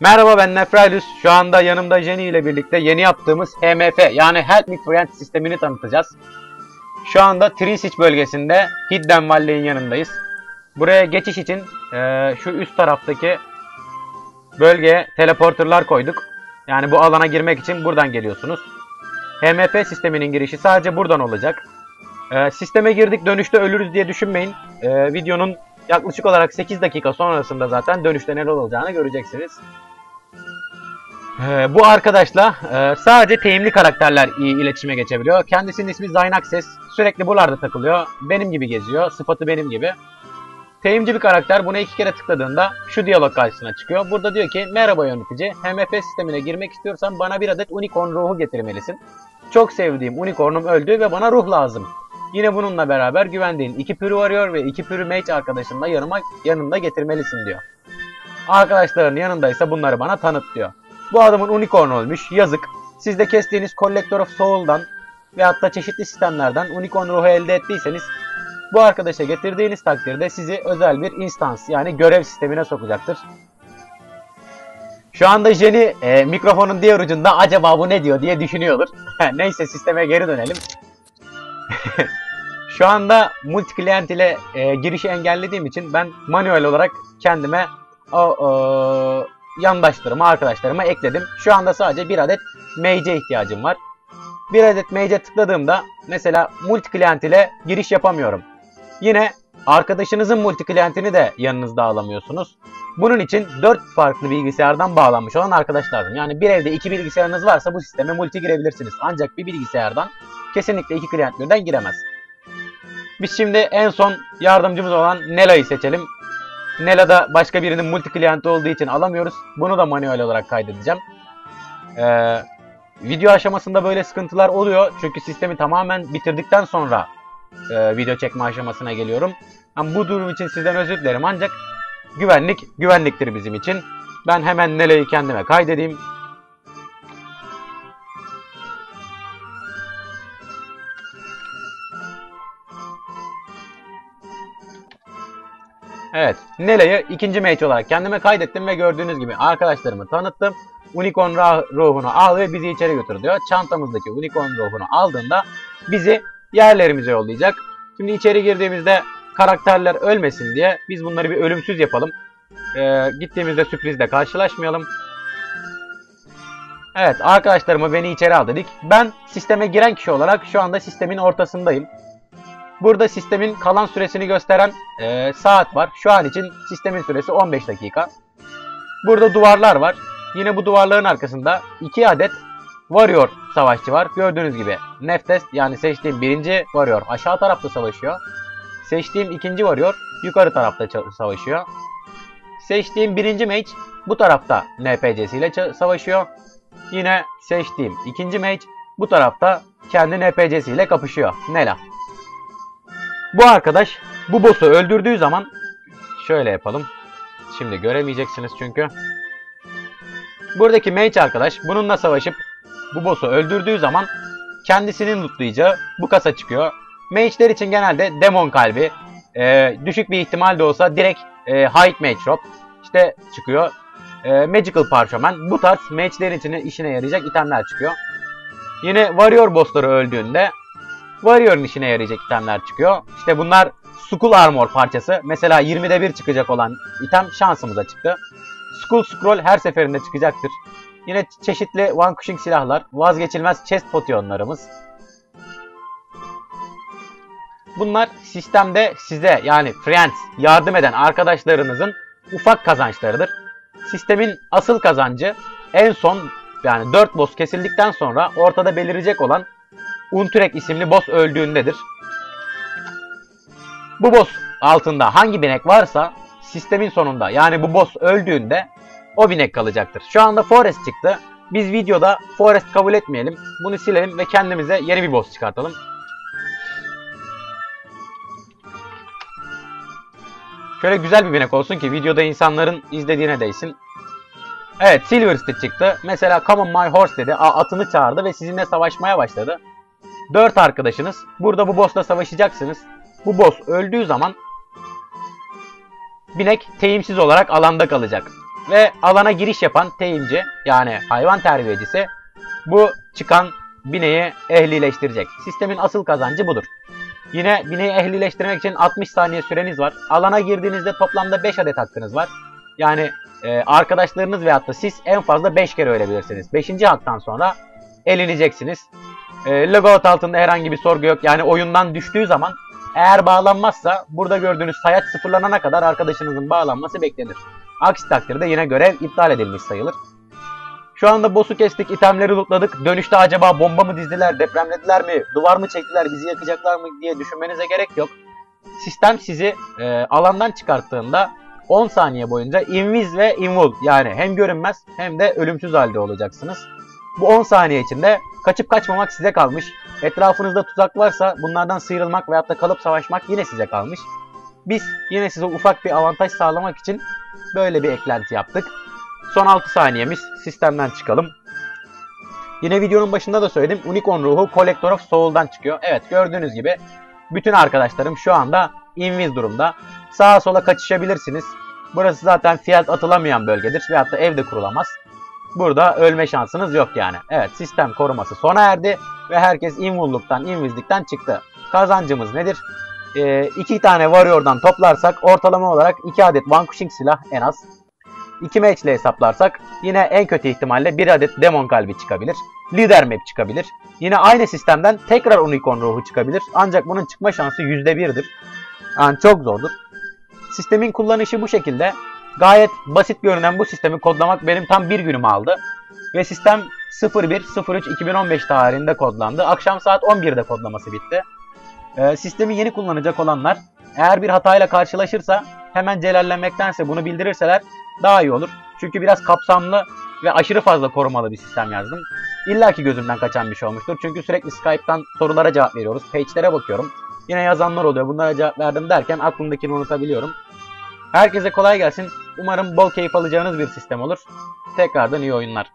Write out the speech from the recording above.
Merhaba ben Nefralius. Şu anda yanımda Jenny ile birlikte yeni yaptığımız HMF yani Help Me Friend sistemini tanıtacağız. Şu anda Trisic bölgesinde Hidden Valley'in yanındayız. Buraya geçiş için eee, şu üst taraftaki bölgeye teleporterlar koyduk. Yani bu alana girmek için buradan geliyorsunuz. HMF sisteminin girişi sadece buradan olacak. Eee, sisteme girdik dönüşte ölürüz diye düşünmeyin. Eee, videonun yaklaşık olarak 8 dakika sonrasında zaten dönüşte neler olacağını göreceksiniz. Ee, bu arkadaşla e, sadece teyimli karakterler iletişime geçebiliyor. Kendisinin ismi Zynaxes. Sürekli buralarda takılıyor. Benim gibi geziyor. Sıfatı benim gibi. Teyimci bir karakter. Buna iki kere tıkladığında şu diyalog karşısına çıkıyor. Burada diyor ki merhaba yönetici. HMF sistemine girmek istiyorsan bana bir adet unicorn ruhu getirmelisin. Çok sevdiğim unicornum öldü ve bana ruh lazım. Yine bununla beraber güvendiğin iki pürü varıyor ve iki pürü mage arkadaşınla yanıma, yanında getirmelisin diyor. Arkadaşların yanındaysa bunları bana tanıt diyor. Bu adamın unicorn olmuş. Yazık. Siz de kestiğiniz Collector of Soul'dan ve hatta çeşitli sistemlerden unicorn ruhu elde ettiyseniz bu arkadaşa getirdiğiniz takdirde sizi özel bir instans yani görev sistemine sokacaktır. Şu anda Jenny e, mikrofonun diğer ucunda acaba bu ne diyor diye düşünüyordur. Neyse sisteme geri dönelim. Şu anda multi client ile e, girişi engellediğim için ben manuel olarak kendime o, o yandaşlarıma, arkadaşlarıma ekledim. Şu anda sadece bir adet mage'e ihtiyacım var. Bir adet mage'e tıkladığımda mesela multi client ile giriş yapamıyorum. Yine arkadaşınızın multi client'ini de yanınızda alamıyorsunuz. Bunun için 4 farklı bilgisayardan bağlanmış olan arkadaş lazım. Yani bir evde iki bilgisayarınız varsa bu sisteme multi girebilirsiniz. Ancak bir bilgisayardan kesinlikle iki client birden giremez. Biz şimdi en son yardımcımız olan Nela'yı seçelim. Nela'da başka birinin multi client olduğu için alamıyoruz. Bunu da manuel olarak kaydedeceğim. Ee, video aşamasında böyle sıkıntılar oluyor. Çünkü sistemi tamamen bitirdikten sonra e, video çekme aşamasına geliyorum. Ama bu durum için sizden özür dilerim ancak güvenlik güvenliktir bizim için. Ben hemen Nela'yı kendime kaydedeyim. Evet, Nela'yı ikinci mage olarak kendime kaydettim ve gördüğünüz gibi arkadaşlarımı tanıttım. Unicorn ruhunu al ve bizi içeri götür diyor. Çantamızdaki unicorn ruhunu aldığında bizi yerlerimize yollayacak. Şimdi içeri girdiğimizde karakterler ölmesin diye biz bunları bir ölümsüz yapalım. Ee, gittiğimizde sürprizle karşılaşmayalım. Evet arkadaşlarımı beni içeri al dedik. Ben sisteme giren kişi olarak şu anda sistemin ortasındayım. Burada sistemin kalan süresini gösteren e, saat var. Şu an için sistemin süresi 15 dakika. Burada duvarlar var. Yine bu duvarların arkasında 2 adet Warrior savaşçı var. Gördüğünüz gibi Neftest yani seçtiğim birinci Warrior aşağı tarafta savaşıyor. Seçtiğim ikinci Warrior yukarı tarafta savaşıyor. Seçtiğim birinci Mage bu tarafta NPC'si ile savaşıyor. Yine seçtiğim ikinci Mage bu tarafta kendi NPC'si ile kapışıyor. Nela. Bu arkadaş bu boss'u öldürdüğü zaman şöyle yapalım. Şimdi göremeyeceksiniz çünkü. Buradaki mage arkadaş bununla savaşıp bu boss'u öldürdüğü zaman kendisinin lootlayacağı bu kasa çıkıyor. Mage'ler için genelde demon kalbi, e, düşük bir ihtimal de olsa direkt e, hide mage drop işte çıkıyor. E, magical parchment bu tarz mage'lerin içine işine yarayacak itemler çıkıyor. Yine warrior boss'ları öldüğünde Warrior'ın işine yarayacak itemler çıkıyor. İşte bunlar Skull Armor parçası. Mesela 20'de 1 çıkacak olan item şansımıza çıktı. Skull Scroll her seferinde çıkacaktır. Yine çeşitli vanquishing silahlar, vazgeçilmez chest potionlarımız. Bunlar sistemde size yani friends yardım eden arkadaşlarınızın ufak kazançlarıdır. Sistemin asıl kazancı en son yani 4 boss kesildikten sonra ortada belirecek olan Unturek isimli boss öldüğündedir. Bu boss altında hangi binek varsa sistemin sonunda yani bu boss öldüğünde o binek kalacaktır. Şu anda Forest çıktı. Biz videoda Forest kabul etmeyelim. Bunu silelim ve kendimize yeni bir boss çıkartalım. Şöyle güzel bir binek olsun ki videoda insanların izlediğine değsin. Evet Silver Stick çıktı. Mesela Come on my horse dedi. Atını çağırdı ve sizinle savaşmaya başladı. 4 arkadaşınız. Burada bu boss'la savaşacaksınız. Bu boss öldüğü zaman binek teyimsiz olarak alanda kalacak. ve alana giriş yapan teyimci yani hayvan terbiyecisi bu çıkan bineği ehlileştirecek. Sistemin asıl kazancı budur. Yine bineği ehlileştirmek için 60 saniye süreniz var. Alana girdiğinizde toplamda 5 adet hakkınız var. Yani e, arkadaşlarınız veyahut da siz en fazla 5 kere ölebilirsiniz. 5. haktan sonra eleneceksiniz. E, logout altında herhangi bir sorgu yok. Yani oyundan düştüğü zaman eğer bağlanmazsa burada gördüğünüz sayaç sıfırlanana kadar arkadaşınızın bağlanması beklenir. Aksi takdirde yine görev iptal edilmiş sayılır. Şu anda boss'u kestik, itemleri lootladık. Dönüşte acaba bomba mı dizdiler, depremlediler mi, duvar mı çektiler, bizi yakacaklar mı diye düşünmenize gerek yok. Sistem sizi e, alandan çıkarttığında 10 saniye boyunca invis ve invul yani hem görünmez hem de ölümsüz halde olacaksınız. Bu 10 saniye içinde kaçıp kaçmamak size kalmış. Etrafınızda tuzak varsa bunlardan sıyrılmak veyahut da kalıp savaşmak yine size kalmış. Biz yine size ufak bir avantaj sağlamak için böyle bir eklenti yaptık. Son 6 saniyemiz sistemden çıkalım. Yine videonun başında da söyledim. Unicorn ruhu Collector of Soul'dan çıkıyor. Evet gördüğünüz gibi bütün arkadaşlarım şu anda invis durumda. Sağa sola kaçışabilirsiniz. Burası zaten fiyat atılamayan bölgedir veyahut da evde kurulamaz. Burada ölme şansınız yok yani. Evet sistem koruması sona erdi ve herkes invulluktan, invizlikten çıktı. Kazancımız nedir? Ee, iki tane warrior'dan toplarsak ortalama olarak 2 adet vanquishing silah en az. 2 match ile hesaplarsak yine en kötü ihtimalle 1 adet demon kalbi çıkabilir. Lider map çıkabilir. Yine aynı sistemden tekrar unicorn ruhu çıkabilir. Ancak bunun çıkma şansı %1'dir. Yani çok zordur. Sistemin kullanışı bu şekilde. Gayet basit görünen bu sistemi kodlamak benim tam bir günümü aldı. Ve sistem 01.03.2015 tarihinde kodlandı. Akşam saat 11'de kodlaması bitti. Ee, sistemi yeni kullanacak olanlar eğer bir hatayla karşılaşırsa hemen celallenmektense bunu bildirirseler daha iyi olur. Çünkü biraz kapsamlı ve aşırı fazla korumalı bir sistem yazdım. İlla ki gözümden kaçan bir şey olmuştur. Çünkü sürekli Skype'tan sorulara cevap veriyoruz. Page'lere bakıyorum. Yine yazanlar oluyor. Bunlara cevap verdim derken aklımdakini unutabiliyorum. Herkese kolay gelsin. Umarım bol keyif alacağınız bir sistem olur. Tekrardan iyi oyunlar.